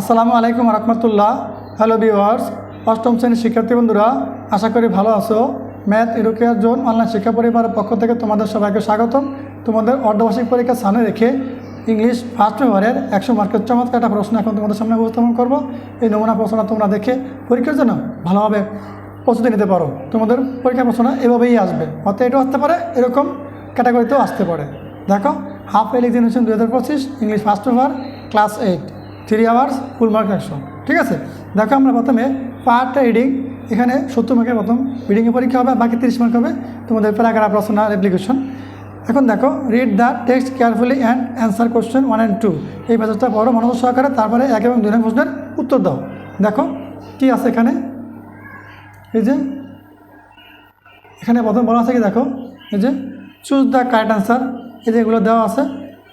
আসসালামু আলাইকুম রহমতুল্লাহ। Hello viewers অষ্টম শ্রেণির শিক্ষার্থী বন্ধুরা, আশা করি ভালো আছো। ম্যাথ এডুকেয়ার জোন অনলাইন শিক্ষা পরিবারের পক্ষ থেকে তোমাদের সবাইকে স্বাগতম। তোমাদের অর্ধবার্ষিক পরীক্ষা সামনে রেখে ইংলিশ ফার্স্ট পেপারের একশো মার্কের চমৎকার একটা প্রশ্ন এখন তোমাদের সামনে উপস্থাপন করব। এই নমুনা প্রশ্নটা তোমরা দেখে পরীক্ষার জন্য ভালোভাবে প্রস্তুতি নিতে পারো। তোমাদের পরীক্ষা প্রশ্ন এভাবেই আসবে। হয়তো এটাও আসতে পারে, এরকম ক্যাটাগরিতেও আসতে পারে। দেখো হাফ এল এক্সামিনেশন দু হাজার পঁচিশ English first paper class eight three hours full mark একশো ঠিক আছে? দেখো আমরা প্রথমে পার্টটা রিডিং এখানে সত্তর মার্কের প্রথম রিডিংয়ে পরীক্ষা হবে, বাকি তিরিশ মার্ক হবে তোমাদের প্যারাগ্রাফ রচনা অ্যাপ্লিকেশন এখন দেখো read the text carefully and answer question one and two এই মেসেজটা বড় মনোযোগ সহকারে, তারপরে এক এবং দুই নম্বর প্রশ্নের উত্তর দাও। দেখো, কি আছে এখানে? এই যে, এখানে প্রথম বলা আছে কি দেখো? এই যে চুজ দ্য কারেক্ট অ্যান্সার এই যে এগুলো দেওয়া আছে,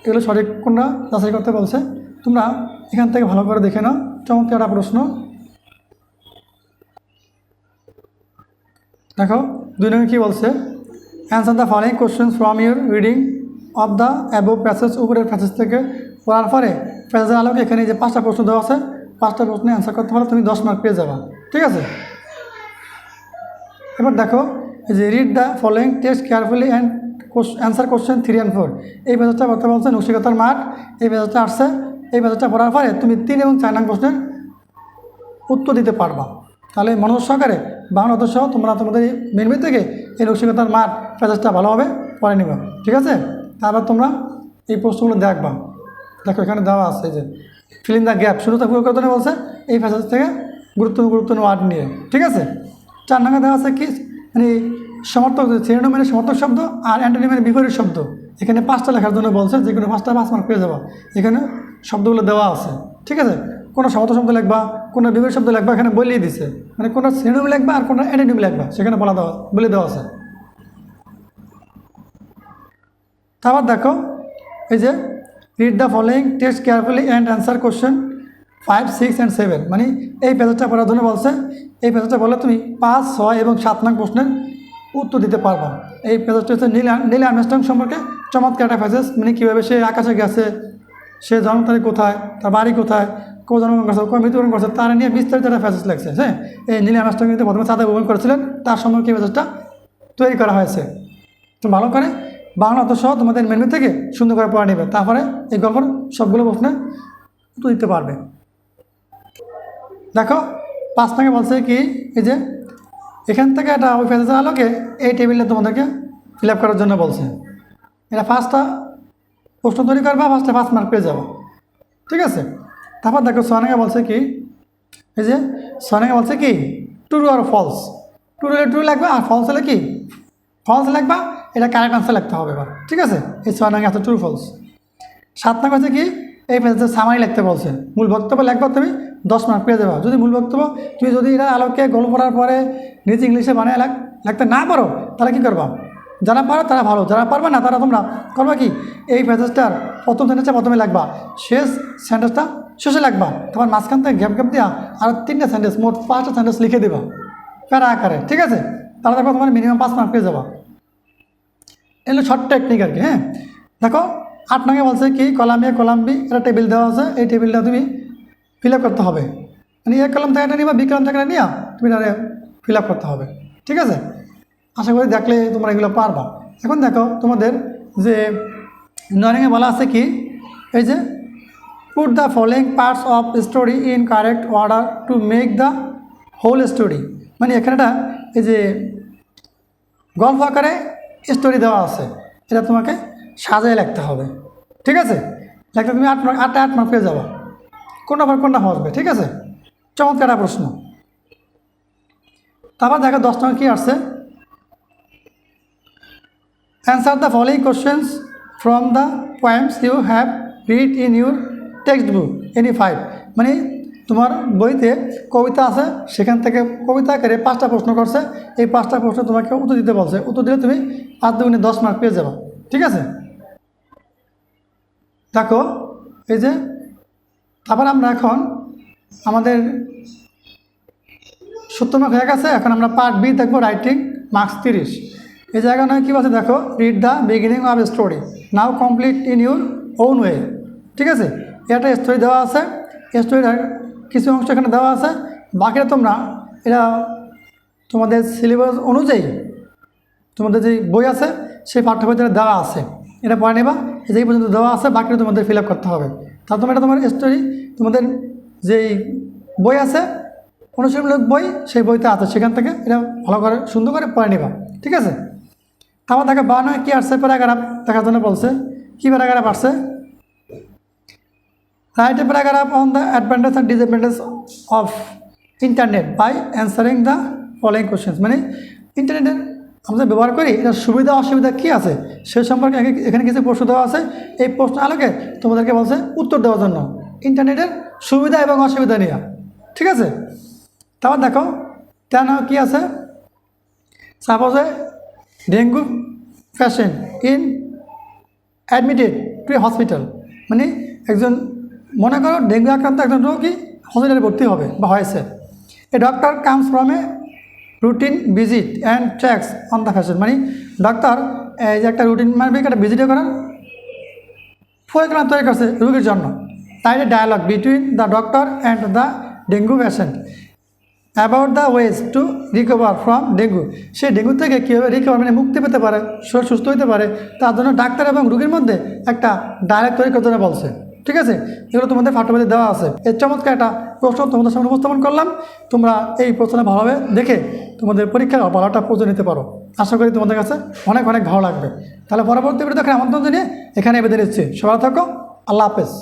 এগুলো সঠিক কোনটা? যাচাই করতে বলছে। তোমরা এখান থেকে ভালো করে দেখে নাও। চমৎকার একটা প্রশ্ন। দেখো, দুই নম্বর কী বলছে? Answer the following question from your reading of the above passage উপরের প্যাসেজ থেকে পড়ার পরে প্যাসেজের আলোকে এখানে যে পাঁচটা প্রশ্ন দেওয়া আছে, পাঁচটা প্রশ্নে অ্যান্সার করতে পারো, তুমি দশ মার্ক পেয়ে যাবা। ঠিক আছে? এবার দেখো যে read the following test carefully and answer question three and four এই মেসেজটা বলতে বলছে নকশিকতার মাঠ, এই মেসেজটা আসছে এই মেসেজটা পড়ার পরে তুমি তিন এবং চার নং প্রশ্নের উত্তর দিতে পারবা। তাহলে মনোযোগ সহকারে বাংলা সহ তোমরা তোমাদের মেনবি থেকে এই নকশিকতার মাঠ প্যাসেজটা ভালোভাবে পড়ে নিবা। ঠিক আছে? তারপর তোমরা এই প্রশ্নগুলো দেখবা। দেখো, এখানে দেওয়া আছে যে ফিলিং দ্য গ্যাপ শুরুতে পুরো কথা বলছে, এই প্যাসেজ থেকে গুরুত্বপূর্ণ গুরুত্বপূর্ণ ওয়ার্ড নিয়ে। ঠিক আছে? চার নম্বর দেওয়া আছে কি? মানে সমর্থক সিনোনিমের সমর্থক শব্দ আর অ্যান্টোনিমের বিপরীত শব্দ। এখানে পাঁচটা লেখার জন্য বলছে যে কোনো পাঁচটা পাঁচ মার্ক পেয়ে যাব। এখানে শব্দগুলো দেওয়া আছে। ঠিক আছে? কোনো সমর্থক শব্দ লিখবা, কোনো বিপরীত শব্দ লিখবা, এখানে বলেই দিছে। মানে কোনো সিনোনিম লিখবা আর কোনো অ্যান্টোনিম লিখবা, সেখানে বলা দেওয়া, বলে দেওয়া আছে। তারপর দেখো, এই যে read the following test carefully and answer question five six and seven মানে এই প্যাসেজটা পড়ার জন্য বলছে, এই প্যাসেজটা বললে তুমি পাঁচ, ছয় এবং সাত নং প্রশ্নের উত্তর দিতে পারবা। এই প্যাসেজটা হচ্ছে নীল নীল আর্মস্ট্রং সম্পর্কে চমৎকার একটা প্যাসেজ মানে কীভাবে সে আকাশে গেছে সে জন্ম তারিখ কোথায়, তার বাড়ি কোথায় কেউ জন্মগ্রহণ করছে কেউ মৃত্যুবরণ করছে, তার নিয়ে বিস্তারিত একটা প্যাসেজ লাগছে হ্যাঁ? এই নীল আর্মস্ট্রং কিন্তু প্রথমে চাঁদে ভ্রমণ করেছিলেন, তার সম্পর্কে এই প্যাসেজটা তৈরি করা হয়েছে। তো ভালো করে বাংলা অত সহ তোমাদের মেনু থেকে সুন্দর করে পড়া নেবে, তারপরে এই গল্পের সবগুলো প্রশ্নে উত্তর দিতে পারবে। দেখো পাঁচ থেকে বলছে কি, এই যে এখান থেকে একটা ওই ফেজের আলোকে, এই টেবিলটা তোমাদেরকে ফিল আপ করার জন্য বলছে। এটা ফার্স্টটা প্রশ্ন তৈরি করবা ফার্স্টে পাঁচ মার্ক পেয়ে যাব? ঠিক আছে? তারপর দেখো সোয়ানাকে বলছে কি? এই যে সোয়ানাকে বলছে কি? ট্রু আর ফলস ট্রু হলে ট্রু লাগবে আর ফলস হলে কি? ফলস লাগবা, এটা কারেক্ট আনসার লিখতে হবে এবার। ঠিক আছে? এই নং আছে ট্রু ফলস সাত নং হচ্ছে কি? এই পেজে সামারি লিখতে বলছে, মূল বক্তব্য লিখবা তুমি, দশ মার্ক পেয়ে যাবা। যদি মূল বক্তব্য, তুমি যদি এটা আলোকে গল্প পড়ার পরে নিজে ইংলিশে বানিয়ে লাগ লিখতে না পারো, তাহলে কী করবা? যারা পারো তারা ভালো, যারা পারবে না তারা তোমরা করবা কি? এই পেজেসটার প্রথম সেন্টেন্সটা প্রথমে লাগবা, শেষ সেন্টেন্সটা শেষে লাগবা। তোমার মাঝখান থেকে গ্যাপ গ্যাপ দেওয়া আর তিনটা সেন্টেন্স মোট পাঁচটা সেন্টেন্স লিখে দেবা, প্যারা আকারে, ঠিক আছে? তাহলে দেখো তোমার মিনিমাম পাঁচ মার্ক পেয়ে যাবা। এগুলো শর্ট টেকনিক আর কি হ্যাঁ? দেখো, আট নঙ্গে বলছে কি, কলাম এ কলাম বি একটা টেবিল দেওয়া আছে, এই টেবিলটা তুমি ফিল আপ করতে হবে। মানে এক কলম থেকে একটা নিবা, বি কলম থেকে একটা নিয়া, তুমি এটা ফিল আপ করতে হবে, ঠিক আছে? আশা করি দেখলে তোমরা এগুলো পারবা। এখন দেখো তোমাদের যে নয়নিংয়ে বলা আছে কি? এই যে put the following parts of story in correct order to make the whole story মানে এখানেটা এই যে, গল্প আকারে স্টোরি দেওয়া আছে। এটা তোমাকে সাজায় লিখতে হবে। ঠিক আছে? লিখতে তুমি আট মার্ক আটটা আট মার্ক পেয়ে যাব। কোনটা পর কোনটা হসবে ঠিক আছে? চমৎকার একটা প্রশ্ন। তারপর দেখো দশ টাকা কী আসছে? Answer the following questions from the poems you have read in your text book any five মানে তোমার বইতে কবিতা আছে, সেখান থেকে কবিতা আকারে পাঁচটা প্রশ্ন করছে, এই পাঁচটা প্রশ্ন তোমাকে উত্তর দিতে বলছে। উত্তর দিলে তুমি পাঁচ দুগুণে দশ মার্ক পেয়ে যাবে। ঠিক আছে? দেখো, এই যে, তারপর আমরা এখন আমাদের সত্তর মার্ক হয়ে গেছে, এখন আমরা পার্ট বি দেখব রাইটিং মার্কস তিরিশ। এই জায়গা নয় কী বলছে দেখো? Read the beginning of story now complete in your own way ঠিক আছে? এটা স্টোরি দেওয়া আছে। স্টোরিটার কিছু অংশ এখানে দেওয়া আছে। বাকিটা তোমরা এটা তোমাদের সিলেবাস অনুযায়ী তোমাদের যে বই আছে, সেই পাঠ্যবইতে দেওয়া আছে। এটা পড়ে নেবা। যেই পর্যন্ত দেওয়া আছে। বাকিটা তোমাদের ফিল আপ করতে হবে। তাহলে তোমার এটা তোমার স্টোরি তোমাদের যেই বই আছে, অনুশীলনমূলক বই, সেই বইতে আছে। সেখান থেকে এটা ভালো করে সুন্দর করে পড়ে নেবা। ঠিক আছে? তারপর দেখো বা নয় কী আসছে? প্যারাগ্রাফ দেখার জন্য বলছে। কী প্যারাগ্রাফ আসছে? Write a paragraph on the advantage and disadvantage of internet by answering the following questions মানে ইন্টারনেটের আমরা ব্যবহার করি, এটার সুবিধা, অসুবিধা কী আছে? সে সম্পর্কে এখানে- কিছু প্রশ্ন দেওয়া আছে। এই প্রশ্ন আলোকে তোমাদেরকে বলছে উত্তর দেওয়ার জন্য। ইন্টারনেটের সুবিধা এবং অসুবিধা নিয়ে। ঠিক আছে? তারপর দেখো তেন কী আছে? Suppose dengue patient in admitted to a hospital মানে একজন, মনে করো ডেঙ্গু আক্রান্ত একজন রোগী হসপিটালে ভর্তি হবে বা হয়েছে। A doctor comes from a routine visit and tracks on the fashion মানে ডক্টর এই যে একটা রুটিন মারবে একটা ভিজিটে করার পরিকল্পনা তৈরি করছে রোগীর জন্য। তাই dialogue between the doctor and the dengue patient about the ways to recover from dengue say dengue থেকে কীভাবে রিকভার মানে মুক্তি পেতে পারে, শরীর সুস্থ হতে পারে, তার জন্য ডাক্তার এবং রোগীর মধ্যে একটা ডায়ালগ তৈরি করতে বলছে। ঠিক আছে? এগুলো তোমাদের পাঠ্যবইতে দেওয়া আছে। এর চমৎকার একটা প্রশ্ন তোমাদের সামনে উপস্থাপন করলাম। তোমরা এই প্রশ্নটা ভালোভাবে দেখে তোমাদের পরীক্ষার ভালোটা পৌঁছে নিতে পারো। আশা করি তোমাদের কাছে অনেক অনেক ভালো লাগবে। তাহলে পরবর্তী ভিডিও দেখে আমন্ত্রণ জানিয়ে এখানে বেঁধে নিচ্ছি। সবাই থাকো। আল্লাহ হাফেজ।